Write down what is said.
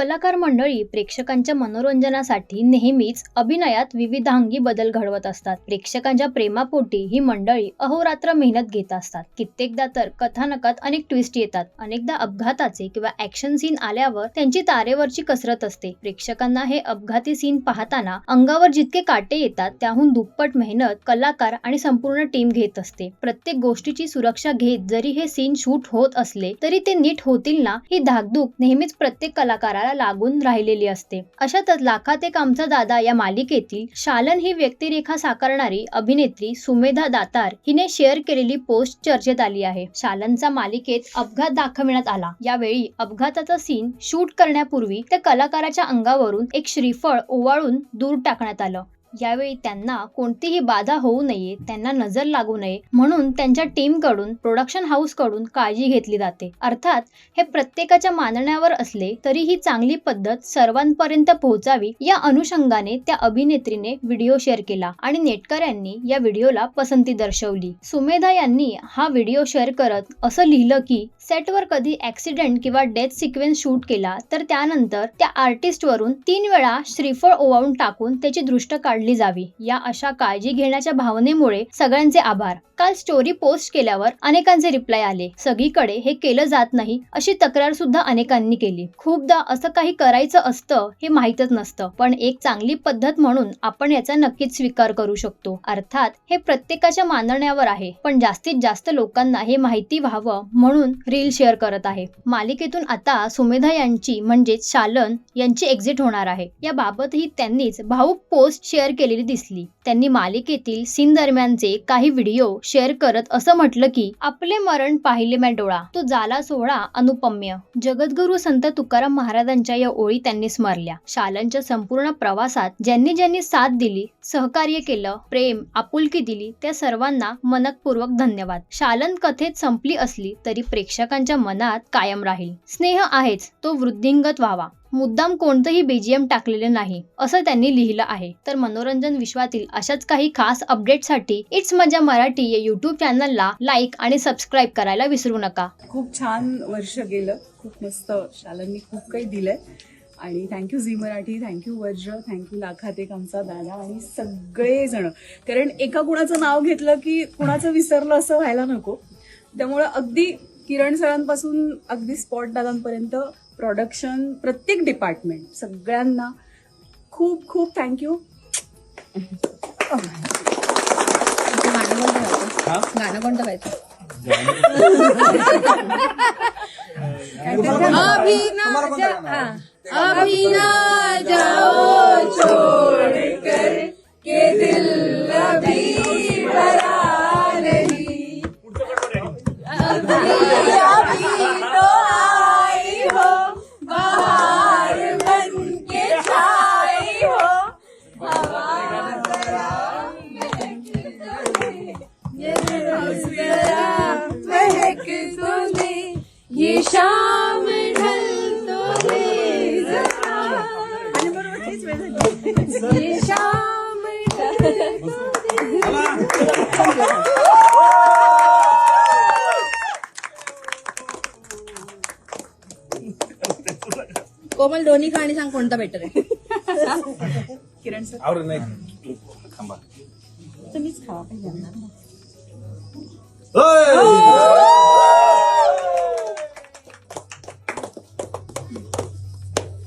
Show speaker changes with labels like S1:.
S1: कलाकार मंडळी प्रेक्षकांच्या मनोरंजनासाठी नेहमीच अभिनयात विविधांगी बदल घडवत असतात. प्रेक्षकांच्या प्रेमापोटी ही मंडळी अहोरात्र मेहनत घेत असतात. कित्येकदा तर कथानकात अनेक ट्विस्ट येतात. अनेकदा अपघाताचे किंवा ऍक्शन सीन आल्यावर त्यांची तारेवरची कसरत असते. प्रेक्षकांना हे अपघाती सीन पाहताना अंगावर जितके काटे येतात त्याहून दुप्पट मेहनत कलाकार आणि संपूर्ण टीम घेत असते. प्रत्येक गोष्टीची सुरक्षा घेत जरी हे सीन शूट होत असले तरी ते नीट होतील ना? ही धाकधूक नेहमीच प्रत्येक कलाकाराला लागून राहिलेली असते. अशातच लाखात एक आमचा दादा या मालिकेतील शालन ही व्यक्तिरेखा साकारणारी अभिनेत्री सुमेधा दातार हिने शेअर केलेली पोस्ट चर्चेत आली आहे. शालनचा मालिकेत अपघात दाखविण्यात आला. यावेळी अपघाताचा सीन शूट करण्यापूर्वी त्या कलाकाराच्या अंगावरून एक श्रीफळ ओवाळून दूर टाकण्यात आलं. यावेळी त्यांना कोणतीही बाधा होऊ नये त्यांना नजर लागू नये म्हणून त्यांच्या टीमकडून प्रोडक्शन हाऊसकडून काळजी घेतली जाते. अर्थात हे प्रत्येकाच्या मानण्यावर असले तरी ही चांगली पद्धत सर्वांपर्यंत पोहोचावी या अनुषंगाने त्या अभिनेत्रीने व्हिडिओ शेअर केला आणि नेटकऱ्यांनी या व्हिडिओला पसंती दर्शवली. सुमेधा यांनी हा व्हिडिओ शेअर करत असं लिहिलं की सेटवर कधी ऍक्सिडेंट किंवा डेथ सिक्वेन्स शूट केला तर त्यानंतर त्या आर्टिस्टवरून तीन वेळा श्रीफळ ओवाळून टाकून त्याची दृष्ट काढ काढली जावी. या अशा काळजी घेण्याच्या भावनेमुळे सगळ्यांचे आभार. काल स्टोरी पोस्ट केल्यावर अनेकांचे रिप्लाय आले. सगळीकडे हे केलं जात नाही अशी तक्रार सुद्धा अनेकांनी केली. खूपदा असं काही करायचं असतं हे माहीतच नसतं. पण एक चांगली पद्धत म्हणून आपण याचा नक्कीच स्वीकार करू शकतो. अर्थात हे प्रत्येकाच्या मानण्यावर आहे. पण जास्तीत जास्त लोकांना हे माहिती व्हावं म्हणून रील शेअर करत आहे. मालिकेतून आता सुमेधा यांची म्हणजेच शालन यांची एक्झिट होणार आहे. याबाबतही त्यांनीच भाऊक पोस्ट शेअर केलेली दिसली. त्यांनी मालिकेतील सीन दरम्यानचे काही व्हिडिओ शेअर करत असं म्हटलं की आपले मरण पाहिले मॅ डोळा तो जाला सोहळा अनुपम्य. जगद्गुरु संत तुकाराम महाराजांच्या या ओळी त्यांनी स्मरल्या. शालनच्या संपूर्ण प्रवासात ज्यांनी ज्यांनी साथ दिली सहकार्य केलं प्रेम आपुलकी दिली त्या सर्वांना मनकपूर्वक धन्यवाद. शालन कथेत संपली असली तरी प्रेक्षकांच्या मनात कायम राहील. स्नेह आहेच तो वृद्धिंगत व्हावा. मुद्दाम कोणतंही बीजीएम टाकलेले नाही असं त्यांनी लिहिलं आहे. तर मनोरंजन विश्वातील अशाच काही खास अपडेटसाठी इट्स मजा मराठी या युट्यूब चॅनलला लाईक आणि सबस्क्राईब करायला विसरू नका.
S2: खूप छान वर्ष गेलं. खूप मस्त शालांनी खूप काही दिलंय. आणि thank you Zee Marathi thank you Vajra thank you लाखात एक आमचा दादा आणि सगळेजण. कारण एका कुणाचं नाव घेतलं की कुणाचं विसरलं असं व्हायला नको. त्यामुळं अगदी किरण सरांपासून अगदी स्पॉट दादांपर्यंत प्रोडक्शन प्रत्येक डिपार्टमेंट सगळ्यांना खूप खूप थँक्यू
S3: गाणं कोणतं गायचं? अभिना जाओ छोड़ ये शाम ढल तो दे जरा ये शाम ढल तो दे कोमल दोन्ही कहाणी सांग कोणता बेटर आहे?
S2: किरण सर.
S4: आवडत नाही. थांबा.
S2: तुम्हीच खावा पाहिजे